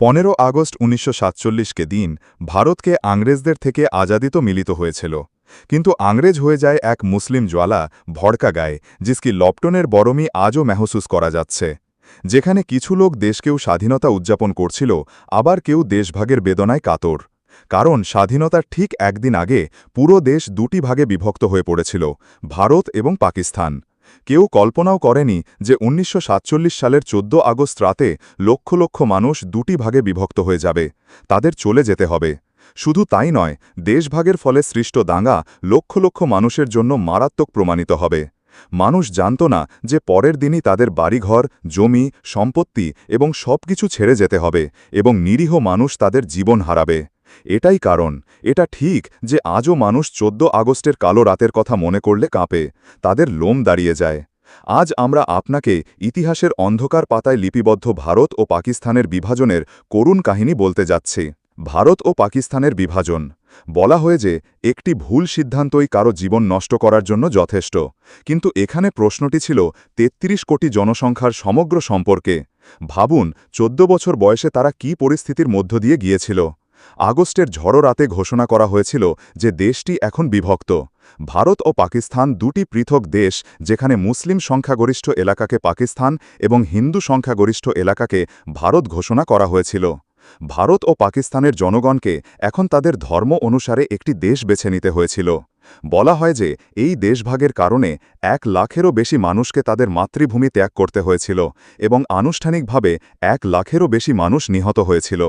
পনেরো আগস্ট উনিশশো কে দিন ভারতকে আংরেজদের থেকে আজাদি তো মিলিত হয়েছিল। কিন্তু আংরেজ হয়ে যায় এক মুসলিম জ্বালা ভড়কা গায়ে, জিসকি লপটনের বরমি আজও মেহসুস করা যাচ্ছে। যেখানে কিছু লোক দেশকেও স্বাধীনতা উদযাপন করছিল, আবার কেউ দেশভাগের বেদনায় কাতর। কারণ স্বাধীনতার ঠিক একদিন আগে পুরো দেশ দুটি ভাগে বিভক্ত হয়ে পড়েছিল, ভারত এবং পাকিস্তান। কেউ কল্পনাও করেনি যে উনিশশো সাতচল্লিশ সালের ১৪ আগস্ট রাতে লক্ষ লক্ষ মানুষ দুটি ভাগে বিভক্ত হয়ে যাবে। তাদের চলে যেতে হবে। শুধু তাই নয়, দেশভাগের ফলে সৃষ্ট দাঙ্গা লক্ষ লক্ষ মানুষের জন্য মারাত্মক প্রমাণিত হবে। মানুষ জানত না যে পরের দিনই তাদের বাড়িঘর, জমি, সম্পত্তি এবং সব কিছু ছেড়ে যেতে হবে এবং নিরীহ মানুষ তাদের জীবন হারাবে। এটাই কারণ। এটা ঠিক যে আজও মানুষ ১৪ আগস্টের কালো রাতের কথা মনে করলে কাঁপে, তাদের লোম দাঁড়িয়ে যায়। আজ আমরা আপনাকে ইতিহাসের অন্ধকার পাতায় লিপিবদ্ধ ভারত ও পাকিস্তানের বিভাজনের করুণ কাহিনী বলতে যাচ্ছি। ভারত ও পাকিস্তানের বিভাজন। বলা হয়ে যে, একটি ভুল সিদ্ধান্তই কারও জীবন নষ্ট করার জন্য যথেষ্ট। কিন্তু এখানে প্রশ্নটি ছিল ৩৩ কোটি জনসংখ্যার সমগ্র সম্পর্কে। ভাবুন, চোদ্দ বছর বয়সে তারা কি পরিস্থিতির মধ্য দিয়ে গিয়েছিল। আগস্টের ঝড়ো রাতে ঘোষণা করা হয়েছিল যে দেশটি এখন বিভক্ত। ভারত ও পাকিস্তান দুটি পৃথক দেশ যেখানে মুসলিম সংখ্যাগরিষ্ঠ এলাকাকে পাকিস্তান এবং হিন্দু সংখ্যাগরিষ্ঠ এলাকাকে ভারত ঘোষণা করা হয়েছিল। ভারত ও পাকিস্তানের জনগণকে এখন তাদের ধর্ম অনুসারে একটি দেশ বেছে নিতে হয়েছিল। বলা হয় যে এই দেশভাগের কারণে এক লাখেরও বেশি মানুষকে তাদের মাতৃভূমি ত্যাগ করতে হয়েছিল এবং আনুষ্ঠানিকভাবে এক লাখেরও বেশি মানুষ নিহত হয়েছিল।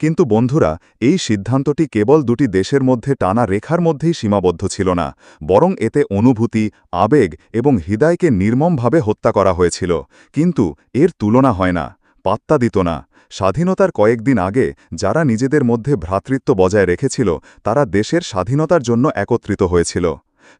কিন্তু বন্ধুরা, এই সিদ্ধান্তটি কেবল দুটি দেশের মধ্যে টানা রেখার মধ্যেই সীমাবদ্ধ ছিল না, বরং এতে অনুভূতি, আবেগ এবং হৃদয়কে নির্মমভাবে হত্যা করা হয়েছিল। কিন্তু এর তুলনা হয় না, পাত্তা দিত না। স্বাধীনতার কয়েকদিন আগে যারা নিজেদের মধ্যে ভ্রাতৃত্ব বজায় রেখেছিল, তারা দেশের স্বাধীনতার জন্য একত্রিত হয়েছিল।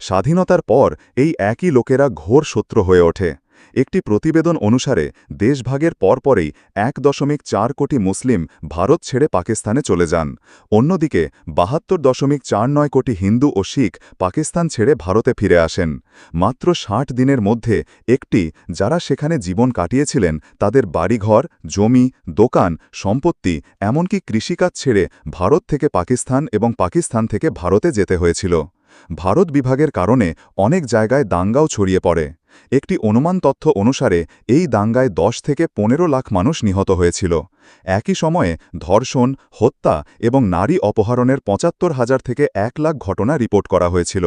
স্বাধীনতার পর এই একই লোকেরা ঘোর শত্রু হয়ে ওঠে। একটি প্রতিবেদন অনুসারে, দেশভাগের পরপরেই এক দশমিক চার কোটি মুসলিম ভারত ছেড়ে পাকিস্তানে চলে যান। অন্যদিকে, বাহাত্তর দশমিক চার নয় কোটি হিন্দু ও শিখ পাকিস্তান ছেড়ে ভারতে ফিরে আসেন। মাত্র ষাট দিনের মধ্যে একটি যারা সেখানে জীবন কাটিয়েছিলেন, তাদের বাড়িঘর, জমি, দোকান, সম্পত্তি, এমনকি কৃষিকাজ ছেড়ে ভারত থেকে পাকিস্তান এবং পাকিস্তান থেকে ভারতে যেতে হয়েছিল। ভারত বিভাগের কারণে অনেক জায়গায় দাঙ্গাও ছড়িয়ে পড়ে। একটি অনুমান তথ্য অনুসারে, এই দাঙ্গায় দশ থেকে পনেরো লাখ মানুষ নিহত হয়েছিল। একই সময়ে ধর্ষণ, হত্যা এবং নারী অপহরণের পঁচাত্তর হাজার থেকে এক লাখ ঘটনা রিপোর্ট করা হয়েছিল।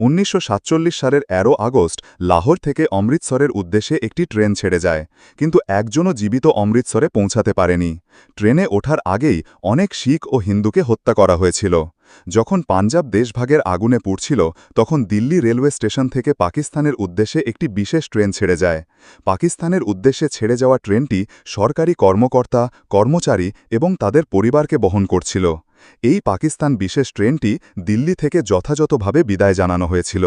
উনিশশো সাতচল্লিশ সালের এরো আগস্ট, লাহোর থেকে অমৃতসরের উদ্দেশ্যে একটি ট্রেন ছেড়ে যায়, কিন্তু একজনও জীবিত অমৃতসরে পৌঁছাতে পারেনি। ট্রেনে ওঠার আগেই অনেক শিখ ও হিন্দুকে হত্যা করা হয়েছিল। যখন পাঞ্জাব দেশভাগের আগুনে পড়ছিল, তখন দিল্লি রেলওয়ে স্টেশন থেকে পাকিস্তানের উদ্দেশ্যে একটি বিশেষ ট্রেন ছেড়ে যায়। পাকিস্তানের উদ্দেশ্যে ছেড়ে যাওয়া ট্রেনটি সরকারি কর্মকর্তা, কর্মচারী এবং তাদের পরিবারকে বহন করছিল। এই পাকিস্তান বিশেষ ট্রেনটি দিল্লি থেকে যথাযথভাবে বিদায় জানানো হয়েছিল।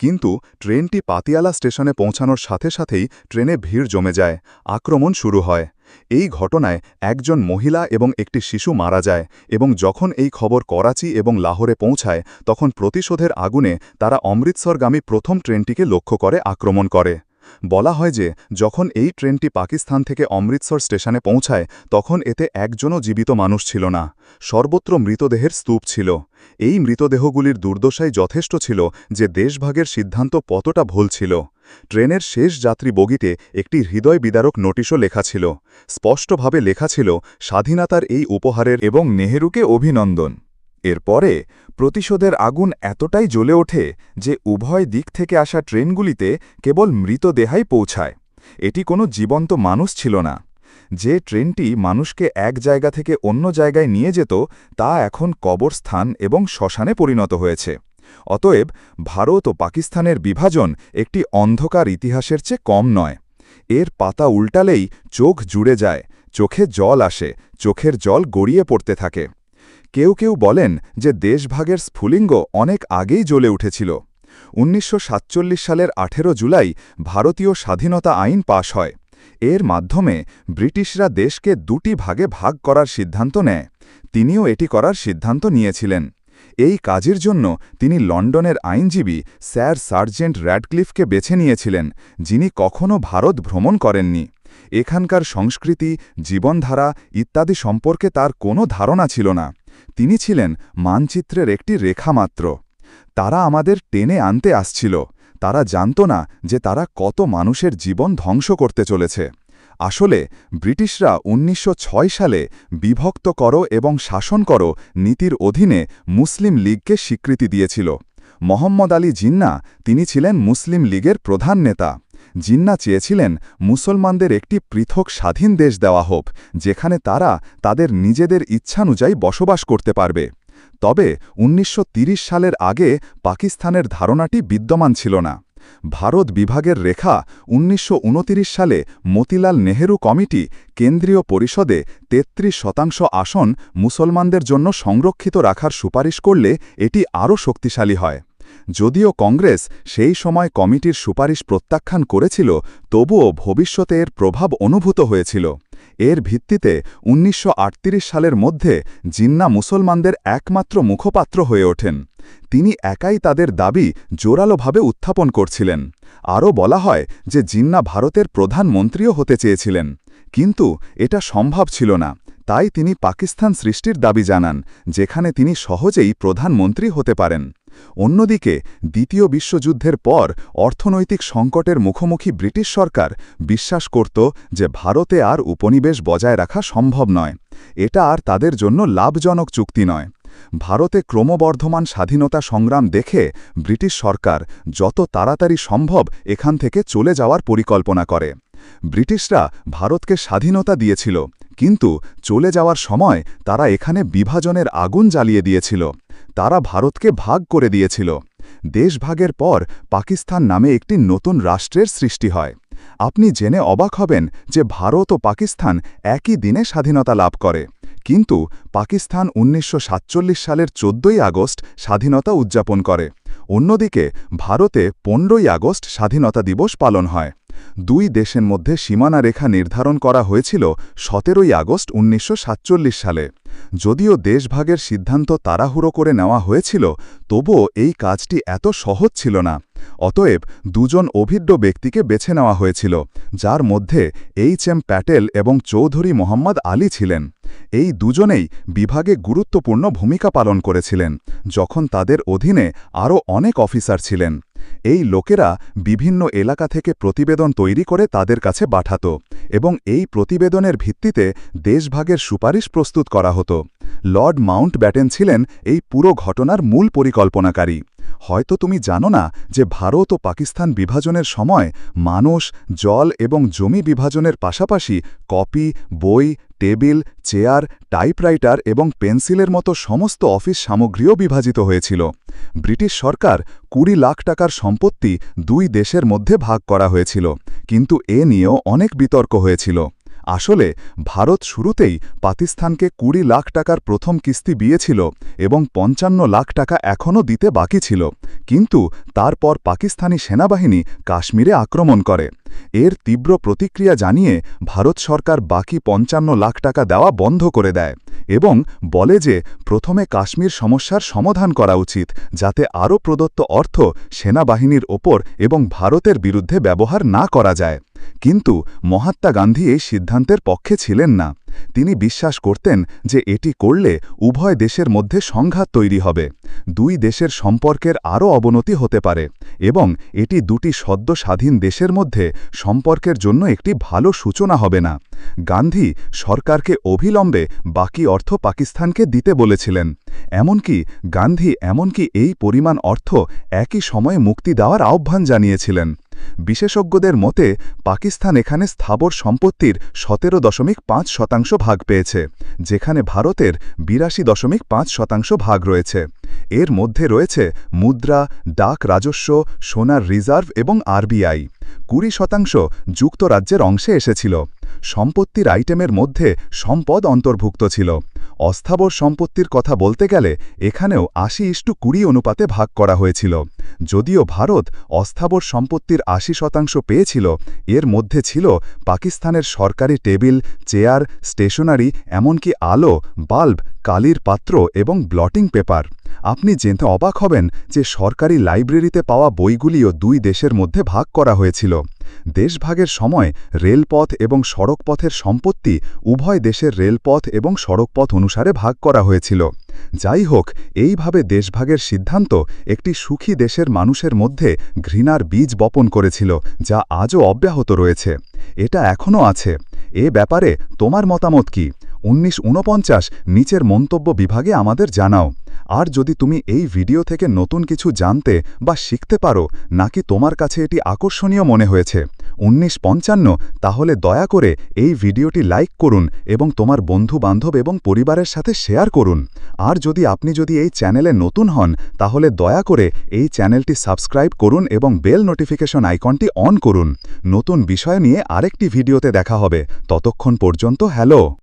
কিন্তু ট্রেনটি পাতিয়ালা স্টেশনে পৌঁছানোর সাথে সাথেই ট্রেনে ভিড় জমে যায়, আক্রমণ শুরু হয়। এই ঘটনায় একজন মহিলা এবং একটি শিশু মারা যায় এবং যখন এই খবর করাচি এবং লাহোরে পৌঁছায়, তখন প্রতিশোধের আগুনে তারা অমৃতসরগামী প্রথম ট্রেনটিকে লক্ষ্য করে আক্রমণ করে। বলা হয় যে, যখন এই ট্রেনটি পাকিস্তান থেকে অমৃতসর স্টেশনে পৌঁছায়, তখন এতে একজনও জীবিত মানুষ ছিল না। সর্বত্র মৃতদেহের স্তূপ ছিল। এই মৃতদেহগুলির দুর্দশাই যথেষ্ট ছিল যে, দেশভাগের সিদ্ধান্ত কতটা ভুল ছিল। ট্রেনের শেষ যাত্রী বগিতে একটি হৃদয় বিদারক নোটিশও লেখা ছিল। স্পষ্টভাবে লেখা ছিল, স্বাধীনতার এই উপহারের এবং নেহেরুকে অভিনন্দন। এরপরে প্রতিশোধের আগুন এতটাই জ্বলে ওঠে যে উভয় দিক থেকে আসা ট্রেনগুলিতে কেবল মৃতদেহাই পৌঁছায়। এটি কোনো জীবন্ত মানুষ ছিল না। যে ট্রেনটি মানুষকে এক জায়গা থেকে অন্য জায়গায় নিয়ে যেত, তা এখন কবরস্থান এবং শ্মশানে পরিণত হয়েছে। অতএব ভারত ও পাকিস্তানের বিভাজন একটি অন্ধকার ইতিহাসের চেয়ে কম নয়। এর পাতা উল্টালেই চোখ জুড়ে যায়, চোখে জল আসে, চোখের জল গড়িয়ে পড়তে থাকে। কেউ কেউ বলেন যে দেশভাগের স্ফুলিঙ্গ অনেক আগেই জ্বলে উঠেছিল। উনিশশো সাতচল্লিশ সালের আঠেরো জুলাই ভারতীয় স্বাধীনতা আইন পাশ হয়। এর মাধ্যমে ব্রিটিশরা দেশকে দুটি ভাগে ভাগ করার সিদ্ধান্ত নেয়। তিনিও এটি করার সিদ্ধান্ত নিয়েছিলেন। এই কাজের জন্য তিনি লন্ডনের আইনজীবী স্যার সার্জেন্ট র্যাডক্লিফকে বেছে নিয়েছিলেন, যিনি কখনও ভারত ভ্রমণ করেননি। এখানকার সংস্কৃতি, জীবনধারা ইত্যাদি সম্পর্কে তার কোনো ধারণা ছিল না। তিনি ছিলেন মানচিত্রের একটি রেখা মাত্র তারা আমাদের টেনে আনতে আসছিল। তারা জানত না যে তারা কত মানুষের জীবন ধ্বংস করতে চলেছে। আসলে, ব্রিটিশরা উনিশশো ছয় সালে বিভক্ত করো এবং শাসন করো নীতির অধীনে মুসলিম লীগকে স্বীকৃতি দিয়েছিল। মোহাম্মদ আলী জিন্না তিনি ছিলেন মুসলিম লীগের প্রধান নেতা। জিন্না চেয়েছিলেন মুসলমানদের একটি পৃথক স্বাধীন দেশ দেওয়া হোক, যেখানে তারা তাদের নিজেদের ইচ্ছানুযায়ী বসবাস করতে পারবে। তবে উনিশশো সালের আগে পাকিস্তানের ধারণাটি বিদ্যমান ছিল না। ভারত বিভাগের রেখা উনিশশো সালে মতিলাল নেহেরু কমিটি কেন্দ্রীয় পরিষদে ৩৩ শতাংশ আসন মুসলমানদের জন্য সংরক্ষিত রাখার সুপারিশ করলে এটি আরও শক্তিশালী হয়। যদিও কংগ্রেস সেই সময় কমিটির সুপারিশ প্রত্যাখ্যান করেছিল, তবুও ভবিষ্যতে এর প্রভাব অনুভূত হয়েছিল। এর ভিত্তিতে উনিশশো আটত্রিশ সালের মধ্যে জিন্না মুসলমানদের একমাত্র মুখপাত্র হয়ে ওঠেন। তিনি একাই তাদের দাবি জোরালোভাবে উত্থাপন করছিলেন। আরও বলা হয় যে জিন্না ভারতের প্রধানমন্ত্রীও হতে চেয়েছিলেন। কিন্তু এটা সম্ভব ছিল না। তাই তিনি পাকিস্তান সৃষ্টির দাবি জানান, যেখানে তিনি সহজেই প্রধানমন্ত্রী হতে পারেন। অন্যদিকে, দ্বিতীয় বিশ্বযুদ্ধের পর অর্থনৈতিক সংকটের মুখোমুখি ব্রিটিশ সরকার বিশ্বাস করত যে ভারতে আর উপনিবেশ বজায় রাখা সম্ভব নয়। এটা আর তাদের জন্য লাভজনক চুক্তি নয়। ভারতে ক্রমবর্ধমান স্বাধীনতা সংগ্রাম দেখে ব্রিটিশ সরকার যত তাড়াতাড়ি সম্ভব এখান থেকে চলে যাওয়ার পরিকল্পনা করে। ব্রিটিশরা ভারতকে স্বাধীনতা দিয়েছিল, কিন্তু চলে যাওয়ার সময় তারা এখানে বিভাজনের আগুন জ্বালিয়ে দিয়েছিল। তারা ভারতকে ভাগ করে দিয়েছিল। দেশভাগের পর পাকিস্তান নামে একটি নতুন রাষ্ট্রের সৃষ্টি হয়। আপনি জেনে অবাক হবেন যে ভারত ও পাকিস্তান একই দিনে স্বাধীনতা লাভ করে। কিন্তু পাকিস্তান উনিশশো সাতচল্লিশ সালের চোদ্দই আগস্ট স্বাধীনতা উদযাপন করে। অন্যদিকে ভারতে পনেরোই আগস্ট স্বাধীনতা দিবস পালন হয়। দুই দেশের মধ্যে সীমানা রেখা নির্ধারণ করা হয়েছিল সতেরোই আগস্ট উনিশশো সাতচল্লিশ সালে। যদিও দেশভাগের সিদ্ধান্ত তাড়াহুড়ো করে নেওয়া হয়েছিল, তবুও এই কাজটি এত সহজ ছিল না। অতএব দুজন অভিজ্ঞ ব্যক্তিকে বেছে নেওয়া হয়েছিল, যার মধ্যে এইচ এম প্যাটেল এবং চৌধুরী মোহাম্মদ আলী ছিলেন। এই দুজনেই বিভাগে গুরুত্বপূর্ণ ভূমিকা পালন করেছিলেন, যখন তাদের অধীনে আরও অনেক অফিসার ছিলেন। এই লোকেরা বিভিন্ন এলাকা থেকে প্রতিবেদন তৈরি করে তাদের কাছে পাঠাত এবং এই প্রতিবেদনের ভিত্তিতে দেশভাগের সুপারিশ প্রস্তুত করা হতো। লর্ড মাউন্ট ব্যাটেন ছিলেন এই পুরো ঘটনার মূল পরিকল্পনাকারী। হয়তো তুমি জানো না যে ভারত ও পাকিস্তান বিভাজনের সময় মানুষ, জল এবং জমি বিভাজনের পাশাপাশি কপি, বই টেবিল, চেয়ার, টাইপরাইটার এবং পেন্সিলের মতো সমস্ত অফিস সামগ্রীও বিভাজিত হয়েছিল। ব্রিটিশ সরকার কুড়ি লাখ টাকার সম্পত্তি দুই দেশের মধ্যে ভাগ করা হয়েছিল, কিন্তু এ নিয়েও অনেক বিতর্ক হয়েছিল। আসলে, ভারত শুরুতেই পাকিস্তানকে কুড়ি লাখ টাকার প্রথম কিস্তি বিয়েছিল এবং পঞ্চান্ন লাখ টাকা এখনও দিতে বাকি ছিল, কিন্তু তারপর পাকিস্তানি সেনাবাহিনী কাশ্মীরে আক্রমণ করে। এর তীব্র প্রতিক্রিয়া জানিয়ে ভারত সরকার বাকি পঞ্চান্ন লাখ টাকা দেওয়া বন্ধ করে দেয় এবং বলে যে প্রথমে কাশ্মীর সমস্যার সমাধান করা উচিত, যাতে আরও প্রদত্ত অর্থ সেনাবাহিনীর ওপর এবং ভারতের বিরুদ্ধে ব্যবহার না করা যায়। কিন্তু মহাত্মা গান্ধী এই সিদ্ধান্তের পক্ষে ছিলেন না। তিনি বিশ্বাস করতেন যে এটি করলে উভয় দেশের মধ্যে সংঘাত তৈরি হবে। দুই দেশের সম্পর্কের আরও অবনতি হতে পারে এবং এটি দুটি সদ্য স্বাধীন দেশের মধ্যে সম্পর্কের জন্য একটি ভালো সূচনা হবে না। গান্ধী সরকারকে অবিলম্বে বাকি অর্থ পাকিস্তানকে দিতে বলেছিলেন। এমনকি গান্ধী এমনকি এই পরিমাণ অর্থ একই সময়ে মুক্তি দেওয়ার আহ্বান জানিয়েছিলেন। বিশেষজ্ঞদের মতে, পাকিস্তান এখানে স্থাবর সম্পত্তির সতেরো দশমিক পাঁচ শতাংশ ভাগ পেয়েছে, যেখানে ভারতের বিরাশি দশমিক পাঁচ শতাংশ ভাগ রয়েছে। এর মধ্যে রয়েছে মুদ্রা, ডাক রাজস্ব, সোনার রিজার্ভ এবং আরবিআই। কুড়ি শতাংশ যুক্তরাজ্যের অংশে এসেছিল। সম্পত্তির আইটেমের মধ্যে সম্পদ অন্তর্ভুক্ত ছিল। অস্থাবর সম্পত্তির কথা বলতে গেলে এখানেও আশি ইস্টু কুড়ি অনুপাতে ভাগ করা হয়েছিল। যদিও ভারত অস্থাবর সম্পত্তির আশি শতাংশ পেয়েছিল, এর মধ্যে ছিল পাকিস্তানের সরকারি টেবিল, চেয়ার, স্টেশনারি, এমনকি আলো, বাল্ব, কালির পাত্র এবং ব্লটিং পেপার। আপনি জেনে অবাক হবেন যে সরকারি লাইব্রেরিতে পাওয়া বইগুলিও দুই দেশের মধ্যে ভাগ করা হয়েছিল। দেশভাগের সময় রেলপথ এবং সড়কপথের সম্পত্তি উভয় দেশের রেলপথ এবং সড়কপথ অনুসারে ভাগ করা হয়েছিল। যাই হোক, এইভাবে দেশভাগের সিদ্ধান্ত একটি সুখী দেশের মানুষের মধ্যে ঘৃণার বীজ বপন করেছিল, যা আজও অব্যাহত রয়েছে। এটা এখনও আছে। এ ব্যাপারে তোমার মতামত কি? উনিশ নিচের মন্তব্য বিভাগে আমাদের জানাও। আর যদি তুমি এই ভিডিও থেকে নতুন কিছু জানতে বা শিখতে পারো, নাকি তোমার কাছে এটি আকর্ষণীয় মনে হয়েছে? উনিশ তাহলে দয়া করে এই ভিডিওটি লাইক করুন এবং তোমার বন্ধু বান্ধব এবং পরিবারের সাথে শেয়ার করুন। আর যদি আপনি যদি এই চ্যানেলে নতুন হন, তাহলে দয়া করে এই চ্যানেলটি সাবস্ক্রাইব করুন এবং বেল নোটিফিকেশন আইকনটি অন করুন। নতুন বিষয় নিয়ে আরেকটি ভিডিওতে দেখা হবে। ততক্ষণ পর্যন্ত, হ্যালো!